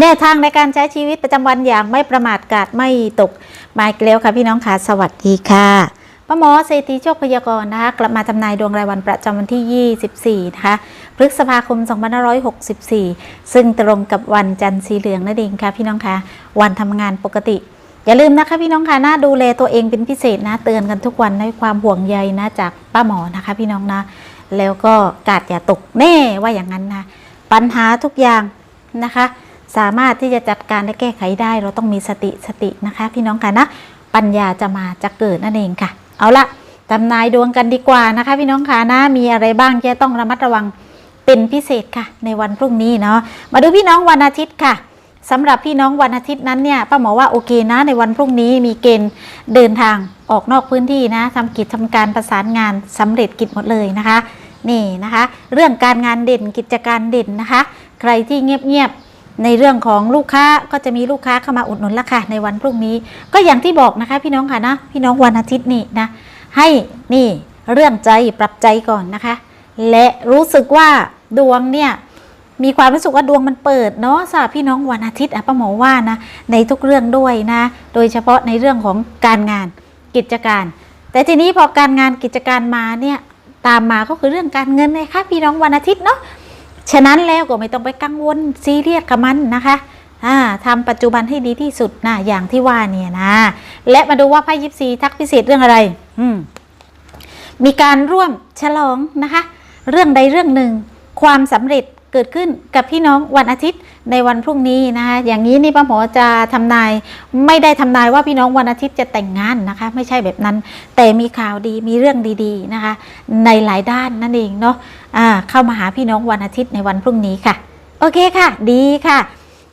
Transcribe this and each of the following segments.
แนวทางในการใช้ชีวิตประจำวันอย่างไม่ประมาทกาดไม่ตกมาอีกแล้วค่ะพี่น้องค่ะสวัสดีค่ะป้าหมอเศรษฐีโชคพยากรณ์นะคะกลับมาทำนายดวงรายวันประจำวันที่ 24 นะคะพฤษภาคม 2564 ซึ่งตรงกับวันจันทร์สีเหลืองนั่นเองค่ะพี่น้องค่ะวันทำงานปกติ อย่าลืมนะคะพี่น้องค่ะนะดูแลตัวเองเป็นพิเศษนะ เตือนกันทุกวันในความห่วงใยนะจากป้าหมอนะคะพี่น้องนะ แล้วก็กาดอย่าตกแน่ว่าอย่างนั้นนะปัญหาทุกอย่างนะคะ สามารถที่จะจัดการและแก้ไขได้ เราต้องมีสติสตินะคะ พี่น้องค่ะนะปัญญาจะมาจะเกิดนั่นเองค่ะ เอาละทำนายดวงกันดีกว่านะคะ พี่น้องค่ะนะมีอะไรบ้างที่จะต้องระมัดระวังเป็นพิเศษค่ะ ในวันพรุ่งนี้เนาะมาดูพี่น้องวันอาทิตย์ค่ะสำหรับพี่น้องวันอาทิตย์นั้นเนี่ยป้าหมอว่าโอเคนะในวันพรุ่งนี้มีเกณฑ์เดินทางออกนอกพื้นที่นะทำกิจทำการประสานงานสำเร็จกิจหมดเลยนะคะนี่นะคะ เรื่องการงานเด่นกิจการเด่นนะคะ ใครที่เงียบ ในเรื่องของลูกค้าก็จะมีลูกค้าเข้ามาอุดหนุนละค่ะในวันพรุ่งนี้ ก็อย่างที่บอกนะคะ พี่น้องค่ะนะพี่น้องวันอาทิตย์นี่นะให้นี่เรื่องใจปรับใจก่อนนะคะ และรู้สึกว่าดวงเนี่ยมีความรู้สึกว่าดวงมันเปิดเนาะสำหรับพี่น้องวันอาทิตย์อะป้าหมอว่านะในทุกเรื่องด้วยนะ โดยเฉพาะในเรื่องของการงานกิจการ แต่ทีนี้พอการงานกิจการมาเนี่ยตามมาก็คือเรื่องการเงินเลยค่ะพี่น้องวันอาทิตย์เนาะ ฉะนั้นแล้วก็ไม่ต้องไปกังวลซีเรียสกับมันนะคะอ่าทำปัจจุบันให้ดีที่สุดนะอย่างที่ว่าเนี่ยนะ และมาดูว่าไพ่ยิปซีทักพิเศษเรื่องอะไรอืมมีการร่วมฉลองนะคะ เรื่องใดเรื่องหนึ่ง ความสำเร็จ เกิดขึ้นกับพี่น้องวันอาทิตย์ในวันพรุ่งนี้นะคะอย่างนี้นี่ป้าหมอจะทำนายไม่ได้ทำนายว่าพี่น้องวันอาทิตย์จะแต่งงานนะคะ ไม่ใช่แบบนั้น แต่มีข่าวดีมีเรื่องดีๆนะคะ ในหลายด้านนั่นเองเนาะอ่าเข้ามาหาพี่น้องวันอาทิตย์ในวันพรุ่งนี้ค่ะ โอเคค่ะ ดีค่ะ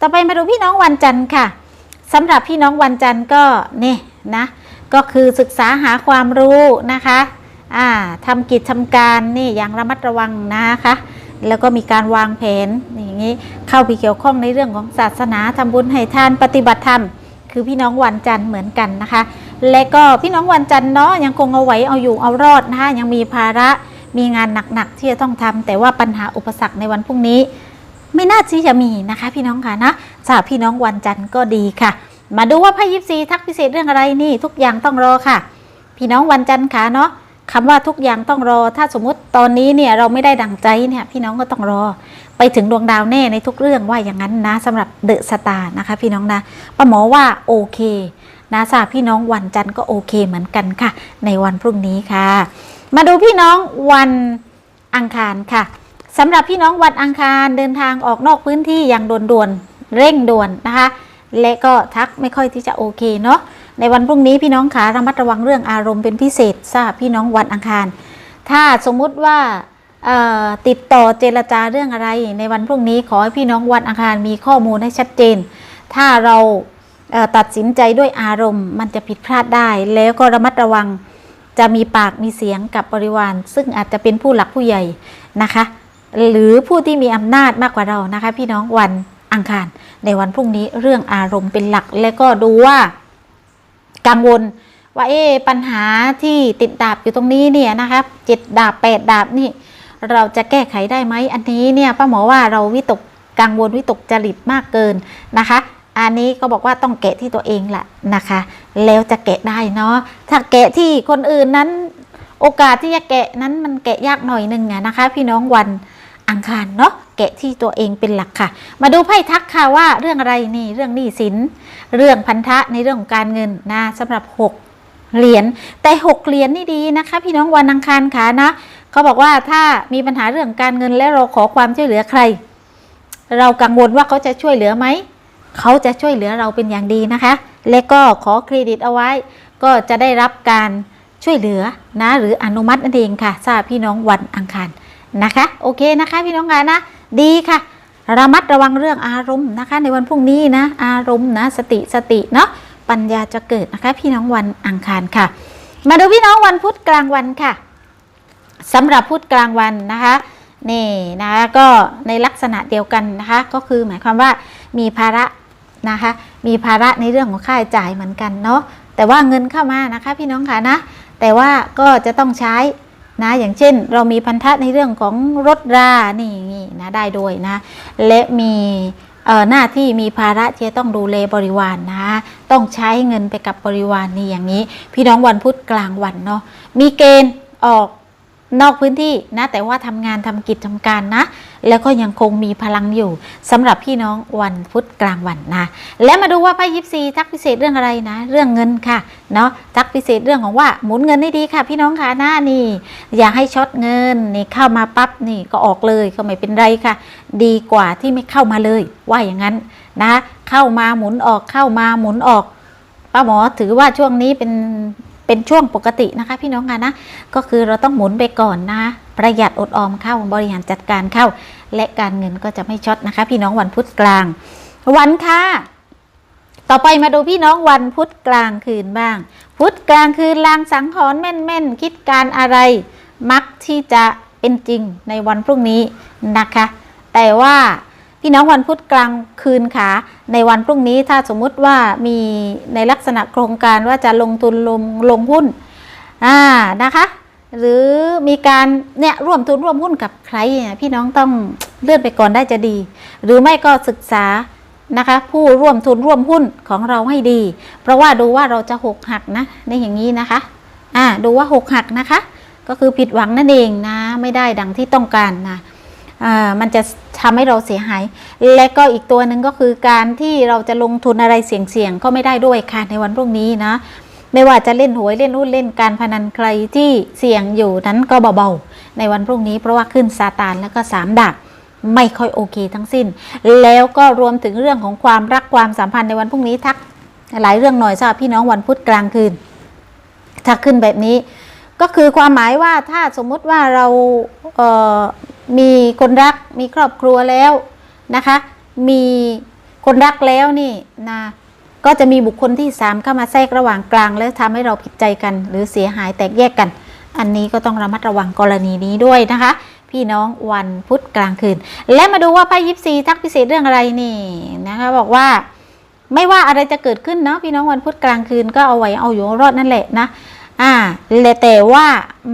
ต่อไปมาดูพี่น้องวันจันทร์ค่ะสำหรับพี่น้องวันจันทร์ก็นี่นะก็คือศึกษาหาความรู้นะคะอ่าทำกิจทำการนี่อย่างระมัดระวังนะคะ แล้วก็มีการวางแผนอย่างนี้เข้าไปเกี่ยวข้องในเรื่องของศาสนาทำบุญให้ทานปฏิบัติธรรม คือพี่น้องวันจันทร์เหมือนกันนะคะ และก็พี่น้องวันจันทร์เนาะยังคงเอาไว้เอาอยู่เอารอดนะคะยังมีภาระมีงานหนักๆที่จะต้องทำแต่ว่าปัญหาอุปสรรคในวันพรุ่งนี้ ไม่น่าที่จะมีนะคะ พี่น้องค่ะนะสำหรับพี่น้องวันจันทร์ก็ดีค่ะ มาดูว่าไพ่ยิปซีทักพิเศษเรื่องอะไรนี่ ทุกอย่างต้องรอค่ะ พี่น้องวันจันทร์ค่ะเนาะ คำว่าทุกอย่างต้องรอ ถ้าสมมติตอนนี้เนี่ยเราไม่ได้ดังใจเนี่ยพี่น้องก็ต้องรอ ไปถึงดวงดาวแน่ในทุกเรื่องว่าอย่างนั้นนะสำหรับเดอะสตาร์นะคะ พี่น้องนะป้าหมอว่าโอเคนะสำหรับพี่น้องวันจันทร์ก็โอเคเหมือนกันค่ะ ในวันพรุ่งนี้ค่ะ มาดูพี่น้องวันอังคารค่ะสำหรับพี่น้องวันอังคารเดินทางออกนอกพื้นที่อย่างด่วนๆเร่งด่วนนะคะ และก็ทักไม่ค่อยที่จะโอเคเนาะ ในวันพรุ่งนี้พี่น้องขาระมัดระวังเรื่องอารมณ์เป็นพิเศษทราบพี่น้องวันอังคาร ถ้าสมมุติว่าติดต่อเจรจาเรื่องอะไร ในวันพรุ่งนี้ขอให้พี่น้องวันอังคารมีข้อมูลให้ชัดเจน ถ้าเราเตัดสินใจด้วยอารมณ์ มันจะผิดพลาดได้ แล้วก็ระมัดระวังจะมีปากมีเสียงกับบริวาร ซึ่งอาจจะเป็นผู้หลักผู้ใหญ่นะคะ หรือผู้ที่มีอำนาจมากกว่าเรานะคะ พี่น้องวันอังคาร ในวันพรุ่งนี้เรื่องอารมณ์เป็นหลัก และก็ดูว่า กังวล ว่าเอ๊ปัญหาที่ติดดาบอยู่ตรงนี้เนี่ยนะครับเจ็ดดาบแปดดาบนี่ เราจะแก้ไขได้ไหมอันนี้เนี่ยป้าหมอว่าเราวิตกกังวลวิตกจริตมากเกินนะคะ อันนี้ก็บอกว่าต้องแกะที่ตัวเองแหละนะคะ แล้วจะแกะได้เนาะถ้าแกะที่คนอื่นนั้นโอกาสที่จะแกะนั้นมันแกะยากหน่อยหนึงอะนะคะ พี่น้องวันอังคารเนาะ แกะที่ตัวเองเป็นหลักค่ะ มาดูไพ่ทักค่ะว่าเรื่องอะไรนี่เรื่องหนี้สิน เรื่องพันธะในเรื่องของการเงินนะสำหรับ 6 เหรียญแต่6เหรียญนี่ดีนะคะ พี่น้องวันอังคารค่ะนะเขาบอกว่าถ้ามีปัญหาเรื่องการเงินและเราขอความช่วยเหลือใคร เรากังวลว่าเขาจะช่วยเหลือไหมเขาจะช่วยเหลือเราเป็นอย่างดีนะคะ และก็ขอเครดิตเอาไว้ ก็จะได้รับการช่วยเหลือนะหรืออนุมัตินั่นเองค่ะทราบพี่น้องวันอังคารนะคะ โอเคนะคะ พี่น้องคะนะ ดีค่ะระมัดระวังเรื่องอารมณ์นะคะ ในวันพรุ่งนี้นะ อารมณ์นะ สติสติเนาะปัญญาจะเกิดนะคะ พี่น้องวันอังคารค่ะ มาดูพี่น้องวันพุธกลางวันค่ะสำหรับพุธกลางวันนะคะนี่นะคะก็ในลักษณะเดียวกันนะคะ ก็คือหมายความว่ามีภาระนะคะ มีภาระในเรื่องของค่าใช้จ่ายเหมือนกันเนาะแต่ว่าเงินเข้ามานะคะ พี่น้องค่ะนะแต่ว่าก็จะต้องใช้ นะอย่างเช่นเรามีพันธะในเรื่องของรถรานี่นี่นะได้ด้วยนะและมีหน้าที่มีภาระที่จะต้องดูแลบริวารนนะต้องใช้เงินไปกับบริวารนี่อย่างนี้ พี่น้องวันพุธกลางวันเนาะมีเกณฑ์ออก นอกพื้นที่นะ แต่ว่าทำงานทำกิจทำการนะ แล้วก็ยังคงมีพลังอยู่สำหรับพี่น้องวันพุธกลางวันนะ และมาดูว่าไพ่ยิปซีทักพิเศษเรื่องอะไรนะ เรื่องเงินค่ะเนาะทักพิเศษเรื่องของว่าหมุนเงินได้ดีค่ะ พี่น้องค่ะหน้านี่ อย่าให้ช็อตเงินนี่เข้ามาปั๊บนี่ก็ออกเลยก็ไม่เป็นไรค่ะ ดีกว่าที่ไม่เข้ามาเลย ว่าอย่างนั้นนะ เข้ามาหมุนออกเข้ามาหมุนออกป้าหมอถือว่าช่วงนี้เป็น เป็นช่วงปกตินะคะ พี่น้องค่ะนะ ก็คือเราต้องหมุนไปก่อนนะประหยัดอดออมเข้าบริหารจัดการเข้า และการเงินก็จะไม่ช็อตนะคะ พี่น้องวันพุธกลาง วันค่ะ ต่อไปมาดูพี่น้องวันพุธกลางคืนบ้าง พุธกลางคืนลางสังหรณ์แม่นๆ คิดการอะไร มักที่จะเป็นจริงในวันพรุ่งนี้นะคะ แต่ว่า พี่น้องวันพุธกลางคืนขาในวันพรุ่งนี้ถ้าสมมุติว่ามีในลักษณะโครงการว่าจะลงทุนลงลงหุ้นอ่านะคะ หรือมีการเนี่ยร่วมทุนร่วมหุ้นกับใครเนี่ยพี่น้องต้องเลื่อนไปก่อนได้จะดี หรือไม่ก็ศึกษานะคะ ผู้ร่วมทุนร่วมหุ้นของเราให้ดี เพราะว่าดูว่าเราจะหกหักนะในอย่างนี้นะคะอ่าดูว่าหกหักนะคะ ก็คือผิดหวังนั่นเองนะ ไม่ได้ดังที่ต้องการนะ มันจะทำให้เราเสียหาย และก็อีกตัวหนึ่งก็คือการที่เราจะลงทุนอะไรเสี่ยงๆก็ไม่ได้ด้วยค่ะในวันพรุ่งนี้นะไม่ว่าจะเล่นหวยเล่นหุ้นเล่นการพนันใครที่เสี่ยงอยู่นั้นก็เบาๆในวันพรุ่งนี้เพราะว่าขึ้นซาตานแล้วก็สามดาบไม่ค่อยโอเคทั้งสิ้น แล้วก็รวมถึงเรื่องของความรักความสัมพันธ์ในวันพรุ่งนี้ทักหลายเรื่องหน่อยสำหรับพี่น้องวันพุธกลางคืน ถ้าขึ้นแบบนี้ ก็คือความหมายว่าถ้าสมมุติว่าเราเมีคนรักมีครอบครัวแล้วนะคะ มีคนรักแล้วนี่นะก็จะมีบุคคลที่สามเข้ามาแทรกระหว่างกลาง แล้วทำให้เราผิดใจกัน หรือเสียหายแตกแยกกัน อันนี้ก็ต้องระมัดระวังกรณีนี้ด้วยนะคะ พี่น้องวันพุธกลางคืน และมาดูว่าไพ่ยิปซีทักพิเศษเรื่องอะไรนี่นะคะบอกว่าไม่ว่าอะไรจะเกิดขึ้นเนาะพี่น้องวันพุธกลางคืนก็เอาไว้เอาอยู่รอดนั่นแหละนะอ่าแต่ว่า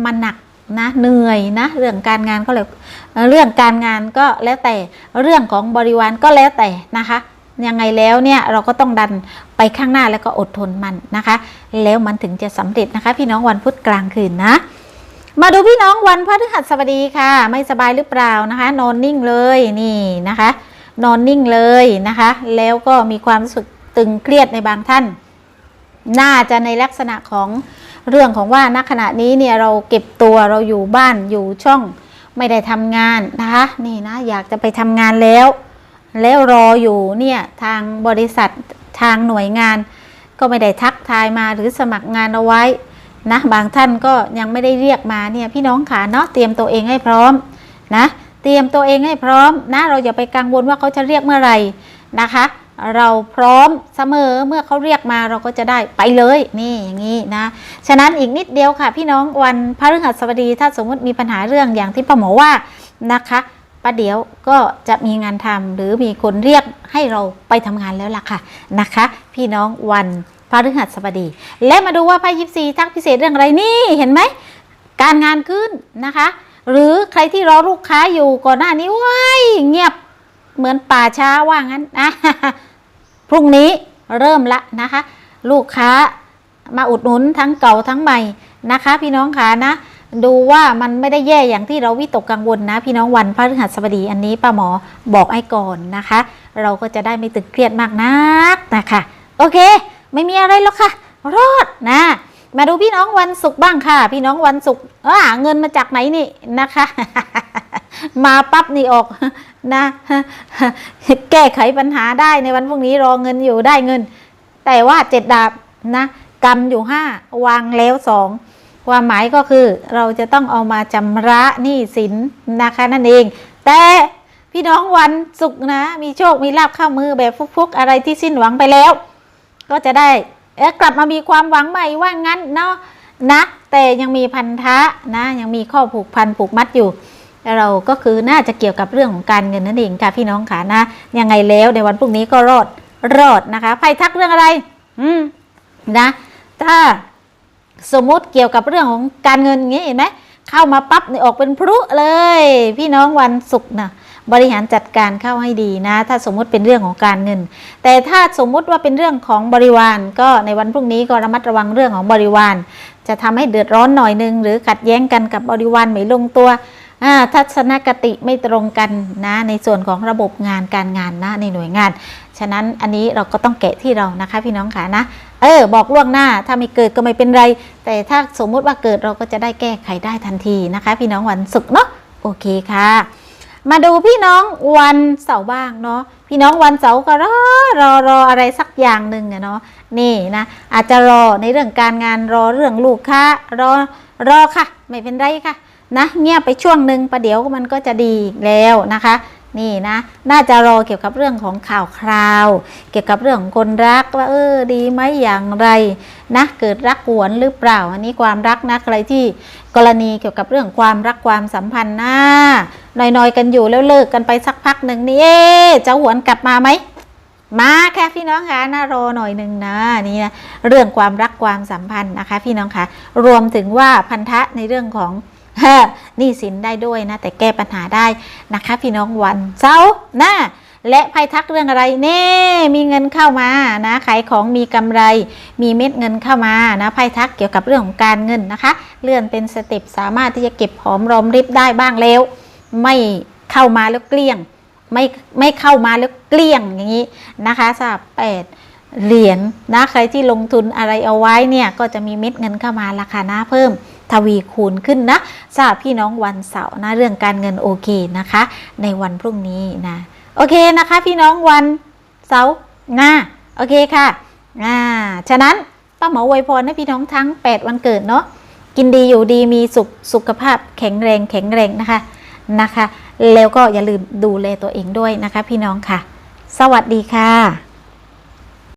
มันหนัก นะเหนื่อยนะเรื่องการงานก็เลยเอ่อเรื่องการงานก็แล้วแต่เรื่องของบริวารก็แล้วแต่นะคะยังไงแล้วเนี่ยเราก็ต้องดันไปข้างหน้าแล้วก็อดทนมันนะคะ แล้วมันถึงจะสำเร็จนะคะ พี่น้องวันพุธกลางคืนนะ มาดูพี่น้องวันพฤหัสบดีค่ะ ไม่สบายหรือเปล่านะคะ นอนนิ่งเลยนี่นะคะ นอนนิ่งเลยนะคะ แล้วก็มีความรู้สึกตึงเครียดในบางท่าน น่าจะในลักษณะของ เรื่องของว่าณขณะนี้เนี่ยเราเก็บตัวเราอยู่บ้านอยู่ช่องไม่ได้ทำงานนะคะนี่นะอยากจะไปทำงานแล้ว แล้วรออยู่เนี่ยทางบริษัททางหน่วยงาน ก็ไม่ได้ทักทายมาหรือสมัครงานเอาไว้นะบางท่านก็ยังไม่ได้เรียกมาเนี่ยพี่น้องขาเนาะเตรียมตัวเองให้พร้อมนะเตรียมตัวเองให้พร้อมนะเราอย่าไปกังวลว่าเขาจะเรียกเมื่อไหร่นะคะ เราพร้อมเสมอเมื่อเขาเรียกมาเราก็จะได้ไปเลยนี่อย่างนี้นะฉะนั้นอีกนิดเดียวค่ะ พี่น้องวันพฤหัสบดีถ้าสมมติมีปัญหาเรื่องอย่างที่ป้าหมอว่านะคะประเดี๋ยวก็จะมีงานทำหรือมีคนเรียกให้เราไปทำงานแล้วล่ะค่ะนะคะ พี่น้องวันพฤหัสบดี และมาดูว่าไพ่ยิปซีทักพิเศษเรื่องอะไรนี่เห็นไหมการงานขึ้นนะคะ หรือใครที่รอลูกค้าอยู่ก่อนหน้านี้ว้ายเงียบ เหมือนป่าช้าว่างั้นนะพรุ่งนี้เริ่มละนะคะ ลูกค้ามาอุดหนุนทั้งเก่าทั้งใหม่นะคะ พี่น้องขานะ ดูว่ามันไม่ได้แย่อย่างที่เราวิตกกังวลนะ พี่น้องวันพฤหัสบดีอันนี้ป้าหมอบอกให้ก่อนนะคะ เราก็จะได้ไม่ตึงเครียดมากนักนะคะ โอเค ไม่มีอะไรหรอกค่ะ รอดนะ มาดูพี่น้องวันศุกร์บ้างค่ะ พี่น้องวันศุกร์เออเงินมาจากไหนนี่นะคะ มาปั๊บนี่ออกนะ แก้ไขปัญหาได้ในวันพรุ่งนี้รอเงินอยู่ได้เงิน แต่ว่าเจ็ดดาบนะกำอยู่ห้าวางแล้วสองความหมายก็คือเราจะต้องเอามาจำระหนี้สินนะคะนั่นเอง แต่พี่น้องวันศุกร์นะ มีโชคมีลาบเข้ามือแบบฟุกๆ อะไรที่สิ้นหวังไปแล้ว ก็จะได้ เอ๊ะกลับมามีความหวังใหม่ว่างั้นเนาะนะ แต่ยังมีพันธะนะยังมีข้อผูกพันผูกมัดอยู่ เราก็คือน่าจะเกี่ยวกับเรื่องของการเงินนั่นเองค่ะพี่น้องค่ะนะยังไงแล้วในวันพรุ่งนี้ก็รอดรอดนะคะไพ่ทักเรื่องอะไร อืมนะถ้าสมมุติเกี่ยวกับเรื่องของการเงินอย่างนี้เห็นไหมเข้ามาปั๊บนี่ออกเป็นพลุเลย พี่น้องวันศุกร์นะ บริหารจัดการเข้าให้ดีนะ ถ้าสมมุติเป็นเรื่องของการเงิน แต่ถ้าสมมุติว่าเป็นเรื่องของบริวาร ก็ในวันพรุ่งนี้ก็ระมัดระวังเรื่องของบริวาร จะทำให้เดือดร้อนหน่อยนึง หรือขัดแย้งกันกับบริวารไม่ลงตัวอ่าทัศนคติไม่ตรงกันนะในส่วนของระบบงานการงานนะในหน่วยงาน ฉะนั้นอันนี้เราก็ต้องแกะที่เรานะคะ พี่น้องค่ะนะ เออ บอกล่วงหน้าถ้าไม่เกิดก็ไม่เป็นไร แต่ถ้าสมมุติว่าเกิดเราก็จะได้แก้ไขได้ทันทีนะคะ พี่น้องวันศุกร์เนาะโอเคค่ะ มาดูพี่น้องวันเสาร์บ้างเนาะพี่น้องวันเสาร์ก็รอรอรออะไรสักอย่างหนึ่งอะเนาะนี่นะอาจจะรอในเรื่องการงานรอเรื่องลูกค้ารอรอค่ะ ไม่เป็นไรค่ะนะเงียบไปช่วงหนึ่งประเดี๋ยวมันก็จะดีแล้วนะคะ นี่นะน่าจะรอเกี่ยวกับเรื่องของข่าวคราว เกี่ยวกับเรื่องของคนรักว่าเออดีไหมอย่างไรนะเกิดรักหวนหรือเปล่า อันนี้ความรักนะใครที่กรณีเกี่ยวกับเรื่องความรักความสัมพันธ์นะหน่อยๆกันอยู่แล้วเลิกกันไปสักพักหนึ่งนี่เอ๊จะหวนกลับมาไหมมาแค่พี่น้องคะน่ารอหน่อยหนึ่งนะนี่นะเรื่องความรักความสัมพันธ์นะคะ พี่น้องคะรวมถึงว่าพันธะในเรื่องของ หนี้สินได้ด้วยนะ แต่แก้ปัญหาได้นะคะ พี่น้องวันเสาร์นะและภัยทักเรื่องอะไรเน่มีเงินเข้ามานะขายของมีกำไร มีเม็ดเงินเข้ามานะภัยทักเกี่ยวกับเรื่องของการเงินนะคะ เลื่อนเป็นสเต็ปสามารถที่จะเก็บหอมรอมริบได้บ้างแล้ว ไม่เข้ามาแล้วเกลี้ยง ไม่ไม่เข้ามาแล้วเกลี้ยงอย่างนี้นะคะสำหรับแปดเหรียญนะใครที่ลงทุนอะไรเอาไว้เนี่ยก็จะมีเม็ดเงินเข้ามาราคาหน้าเพิ่ม ทวีคูณขึ้นนะสำหรับพี่น้องวันเสาร์นะเรื่องการเงินโอเคนะคะ ในวันพรุ่งนี้นะโอเคนะคะ พี่น้องวันเสาร์หน้าโอเคค่ะอ่าฉะนั้นป้าหมออวยพรให้พี่น้องทั้ง 8 วันเกิดเนาะกินดีอยู่ดีมีสุขสุขภาพแข็งแรงแข็งแรงนะคะนะคะ แล้วก็อย่าลืมดูแลตัวเองด้วยนะคะ พี่น้องค่ะ สวัสดีค่ะ